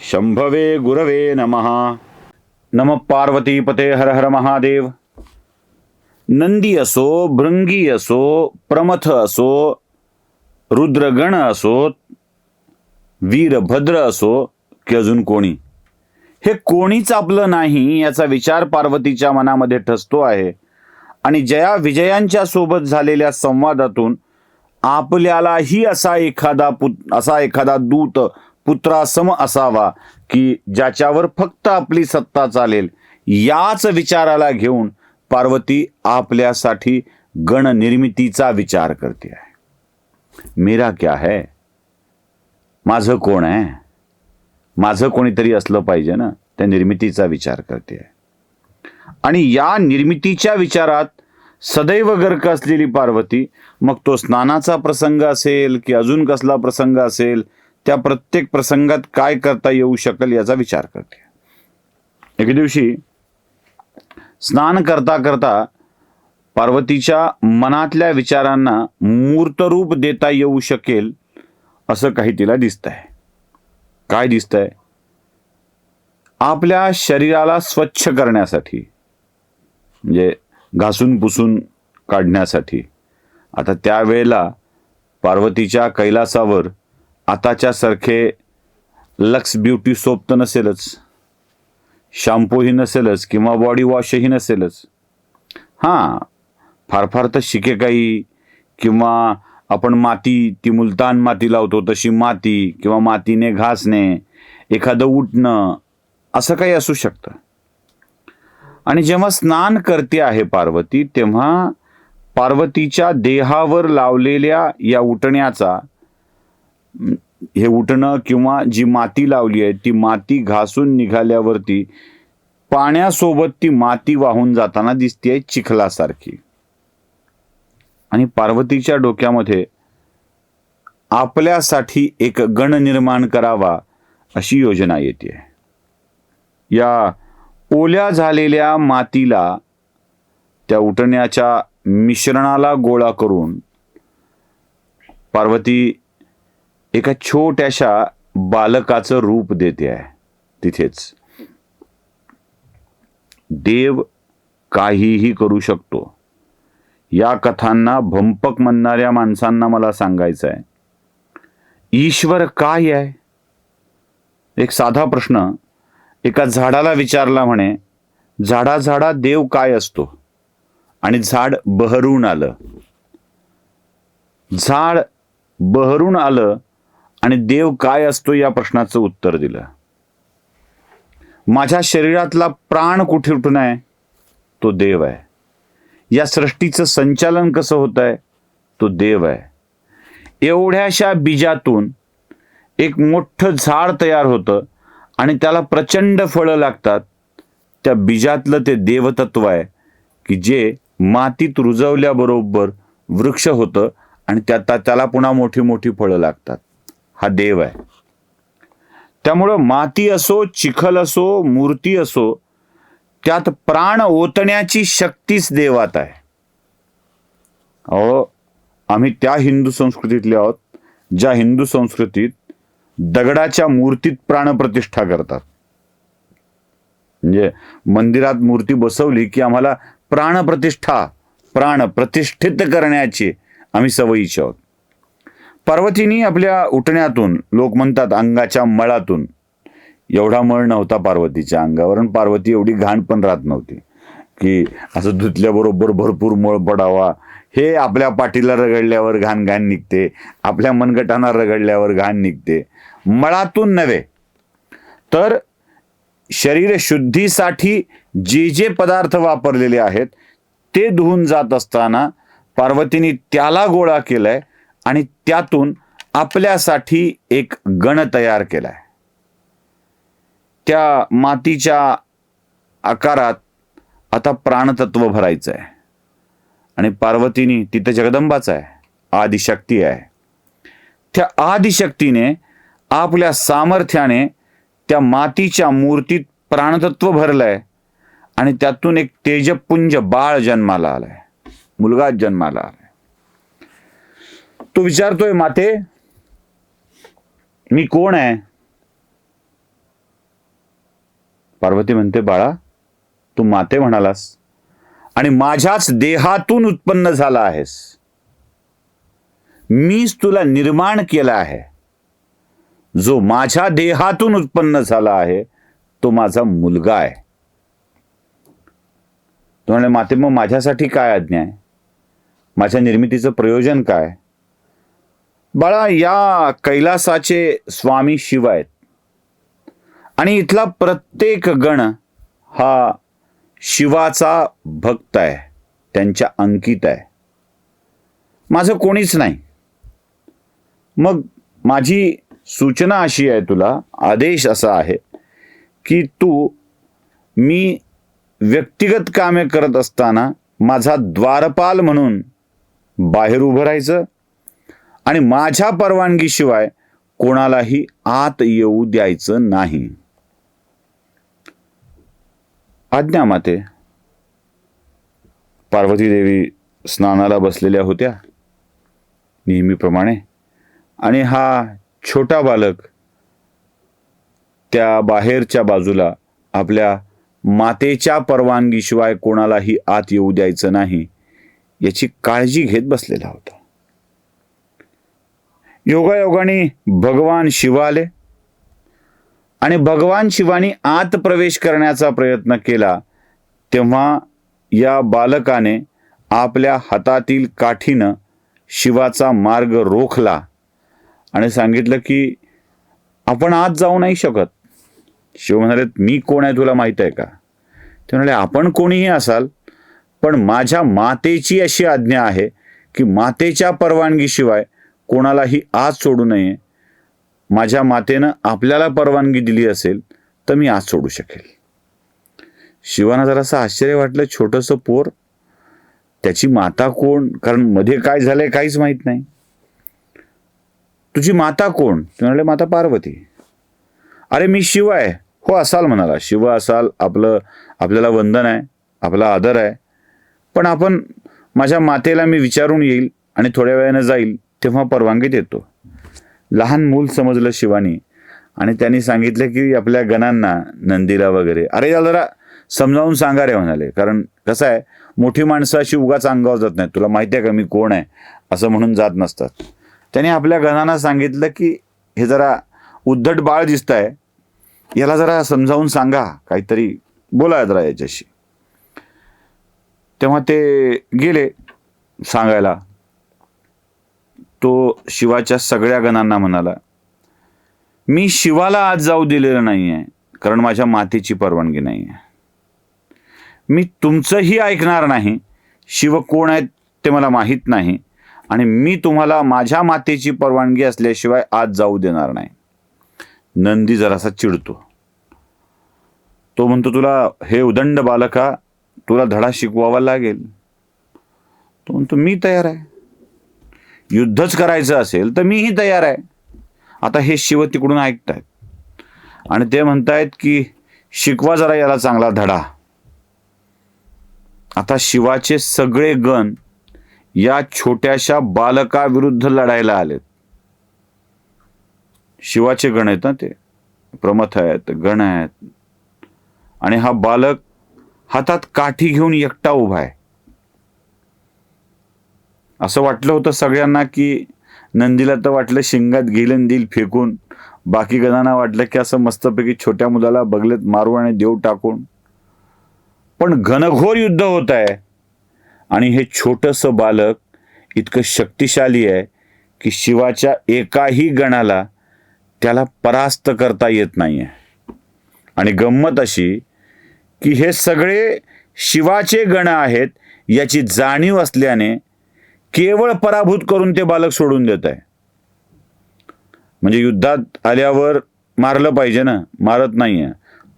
शंभवे गुरवे नमः। नम पार्वतीपते हर हर महादेव। नंदी असो भृंगी असो प्रमथ असो रुद्रगण असो वीरभद्र असो की अजून कोणी? हे कोणीच आपलं नाही याचा विचार पार्वतीच्या मनामध्ये ठसतो आहे. आणि जया विजयांच्या सोबत झालेल्या संवादातून आपल्यालाही असा एखादा पुत असा एखादा दूत पुत्रासम असावा की ज्याच्यावर फक्त आपली सत्ता चालेल याच विचाराला घेऊन पार्वती आपल्यासाठी गणनिर्मितीचा विचार करते आहे. मेरा क्या है? माझं कोण आहे? माझं कोणीतरी असलं पाहिजे ना त्या निर्मितीचा विचार करते आहे. आणि या निर्मितीच्या विचारात सदैव गर्क असलेली पार्वती मग तो स्नानाचा प्रसंग असेल की अजून कसला प्रसंग असेल त्या प्रत्येक प्रसंगात काय करता येऊ शकेल याचा विचार करते. एके दिवशी स्नान करता करता पार्वतीच्या मनातल्या विचारांना मूर्तरूप देता येऊ शकेल असं काही तिला दिसतंय. काय दिसतंय? आपल्या शरीराला स्वच्छ करण्यासाठी म्हणजे घासून पुसून काढण्यासाठी. आता त्यावेळेला पार्वतीच्या कैलासावर आताच्या सारखे लक्स ब्युटी सोप तर नसेलच. शॅम्पूही नसेलच किंवा बॉडी वॉशही नसेलच. हां फार फार तर शिके काही. किंवा आपण माती ती मुलतान माती लावतो तशी माती किंवा मातीने घासणे एखादं उठणं असं काही असू शकतं. आणि जेव्हा स्नान करते आहे पार्वती तेव्हा पार्वतीच्या देहावर लावलेल्या या उठण्याचा हे उठणं किंवा जी माती लावली आहे ती माती घासून निघाल्यावरती पाण्यासोबत ती माती वाहून जाताना दिसते चिखलासारखी. आणि पार्वतीच्या डोक्यामध्ये आपल्यासाठी एक गण निर्माण करावा अशी योजना येते. या ओल्या झालेल्या मातीला त्या उठण्याच्या मिश्रणाला गोळा करून पार्वती एका छोट्याशा बालकाचं रूप देते आहे. तिथेच. देव काहीही करू शकतो. या कथांना भंपक म्हणणाऱ्या माणसांना मला सांगायचं आहे. ईश्वर काय आहे? एक साधा प्रश्न. एका झाडाला विचारला म्हणे झाडा झाडा देव काय असतो? आणि झाड बहरून आलं. झाड बहरून आलं आणि देव काय असतो या प्रश्नाचं उत्तर दिलं. माझ्या शरीरातला प्राण कुठे उठून आहे? तो देव आहे. या सृष्टीचं संचालन कसं होत आहे? तो देव आहे. एवढ्याशा बीजातून एक मोठं झाड तयार होतं आणि त्याला प्रचंड फळं लागतात. त्या बीजातलं ते देवतत्व आहे की जे मातीत रुजवल्याबरोबर वृक्ष होतं आणि त्या त्याला पुन्हा मोठी मोठी फळं लागतात. हा देव आहे. त्यामुळं माती असो चिखल असो मूर्ती असो त्यात प्राण ओतण्याची शक्तीच देवात आहे. अहो आम्ही त्या हिंदू संस्कृतीतले आहोत ज्या हिंदू संस्कृतीत दगडाच्या मूर्तीत प्राणप्रतिष्ठा करतात. म्हणजे मंदिरात मूर्ती बसवली की आम्हाला प्राणप्रतिष्ठा प्राण प्रतिष्ठित करण्याची आम्ही सवयीचे आहोत. पार्वतीनी आपल्या उठण्यातून लोक म्हणतात अंगाच्या मळातून. एवढा मळ नव्हता पार्वतीच्या अंगावर आणि पार्वती एवढी घाण पण राहत नव्हती. की असं धुतल्याबरोबर भरपूर मळ पडावा. हे आपल्या पाठीला रगडल्यावर घाण घाण निघते. आपल्या मनगटांना रगडल्यावर घाण निघते. मळातून नव्हे. तर शरीर शुद्धीसाठी जे जे पदार्थ वापरलेले आहेत ते धुवून जात असताना पार्वतीने त्याला गोळा केलाय. आणि त्यातून आपल्यासाठी एक गण तयार केला आहे त्या मातीच्या आकारात आता प्राणतत्व भरायचं आहे आणि पार्वतीनी तिथं जगदंबाच आहे आदिशक्ती आहे. त्या आदिशक्तीने आपल्या सामर्थ्याने त्या मातीच्या मूर्तीत प्राणतत्व आहे आणि त्यातून एक तेजपुंज बाळ जन्माला आलाय. मुलगा जन्माला आलाय. तो विचारतोय माते मी कोण आहे? पार्वती म्हणते बाळा तू माते म्हणालास आणि माझ्याच देहातून उत्पन्न झाला आहेस. मीच तुला निर्माण केला आहे. जो माझ्या देहातून उत्पन्न झाला आहे तो माझा मुलगा आहे. तो म्हणाले माते मग माझ्यासाठी काय आज्ञा आहे माझ्या निर्मितीचं प्रयोजन काय? बाळा या कैलासाचे स्वामी शिव आहेत. आणि इथला प्रत्येक गण हा शिवाचा भक्त आहे त्यांच्या अंकित आहे. माझं कोणीच नाही. मग माझी सूचना अशी आहे तुला आदेश असा आहे की तू मी व्यक्तिगत कामे करत असताना माझा द्वारपाल म्हणून बाहेर उभं राहायचं आणि माझ्या परवानगीशिवाय कोणालाही आत येऊ द्यायचं नाही. आज्ञा माते. पार्वती देवी स्नानाला बसलेल्या होत्या नेहमीप्रमाणे. आणि हा छोटा बालक त्या बाहेरच्या बाजूला आपल्या मातेच्या परवानगीशिवाय कोणालाही आत येऊ द्यायचं नाही याची काळजी घेत बसलेला होता. योगायोगाने भगवान शिव आले. आणि भगवान शिवानी आत प्रवेश करण्याचा प्रयत्न केला तेव्हा या बालकाने आपल्या हातातील काठीनं शिवाचा मार्ग रोखला आणि सांगितलं की आपण आत जाऊ नाही शकत. शिव म्हणाले मी कोण आहे तुला माहीत आहे का? ते म्हणाले आपण कोणीही असाल पण माझ्या मातेची अशी आज्ञा आहे की मातेच्या परवानगीशिवाय कोणालाही आज सोडू नये माझ्या मातेनं आपल्याला परवानगी दिली असेल तर मी आज सोडू शकेल. शिवाना जरासं आश्चर्य वाटलं छोटंसं पोर. त्याची माता कोण? कारण मध्ये काय झालंय काहीच माहीत नाही. तुझी माता कोण? ते म्हणाले माता पार्वती. अरे मी शिव आहे. हो असाल म्हणाला. शिव असाल आपलं आपल्याला वंदन आहे आपला आदर आहे. पण आपण माझ्या मातेला मी विचारून येईल आणि थोड्या वेळानं जाईल. तेव्हा परवानगी देतो. लहान मूल समजलं शिवानी आणि त्यांनी सांगितलं की आपल्या गणांना नंदीला वगैरे. अरे याला जरा समजावून सांगा रे म्हणाले. कारण कसं आहे मोठी माणसं अशी उगाच अंगावर जात नाही तुला माहिती आहे का मी कोण आहे? असं म्हणून जात नसतात. त्यांनी आपल्या गणांना सांगितलं की हे जरा उद्धट बाळ दिसत आहे याला जरा समजावून सांगा. काहीतरी बोला जरा याच्याशी. तेव्हा ते गेले सांगायला. शिवाच्या सगळ्या गणांना म्हणाला मी शिवाला आज जाऊ दिलेलं नाही आहे कारण माझ्या मातेची परवानगी नाही आहे मी तुमचंही ऐकणार नाही शिव कोण आहेत ते मला माहीत नाही आणि मी तुम्हाला माझ्या मातेची परवानगी असल्याशिवाय आज जाऊ देणार नाही. नंदी जरासा चिडतो. तो म्हणतो तुला हे उदंड बालका तुला धडा शिकवावा लागेल. तो म्हणतो मी तयार आहे. युद्धच करायचं असेल तर मीही तयार आहे. आता हे शिव तिकडून ऐकतायत. आणि ते म्हणतायत की शिकवा जरा याला चांगला धडा. आता शिवाचे सगळे गण या छोट्याशा बालकाविरुद्ध लढायला आलेत. शिवाचे गण आहेत ना ते. प्रमथ आहेत गण आहेत. आणि हा बालक हातात काठी घेऊन एकटा उभा आहे. असं वाटलं होतं सगळ्यांना की नंदीला तर वाटलं शिंगात गेलं देईल फेकून. बाकी गणांना वाटलं की असं मस्तपैकी छोट्या मुलाला बगलेत मारू आणि देव टाकून. पण घनघोर युद्ध होत आहे. आणि हे छोटंसं बालक इतकं शक्तिशाली आहे की शिवाच्या एकाही गणाला त्याला परास्त करता येत नाही आहे आणि गंमत अशी की हे सगळे शिवाचे गण आहेत याची जाणीव असल्याने केवळ पराभूत करून ते बालक सोडून देत आहे. म्हणजे युद्धात आल्यावर मारलं पाहिजे ना? मारत नाहीये.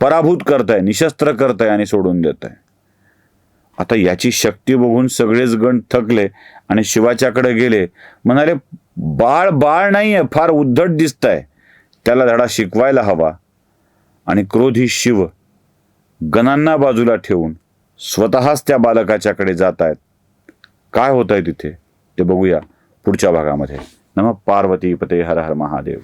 पराभूत करताय निशस्त्र करताय आणि सोडून देत आहे आता याची शक्ती बघून सगळेच गण थकले आणि शिवाच्याकडे गेले. म्हणाले बाळ बाळ नाहीये फार उद्धट दिसताय. त्याला धडा शिकवायला हवा. आणि क्रोधी शिव गणांना बाजूला ठेवून स्वतःच त्या बालकाच्याकडे जात आहेत. काय होत आहे तिथे? ते बघूया पुढच्या भागामध्ये. नम पार्वती पते हर हर महादेव.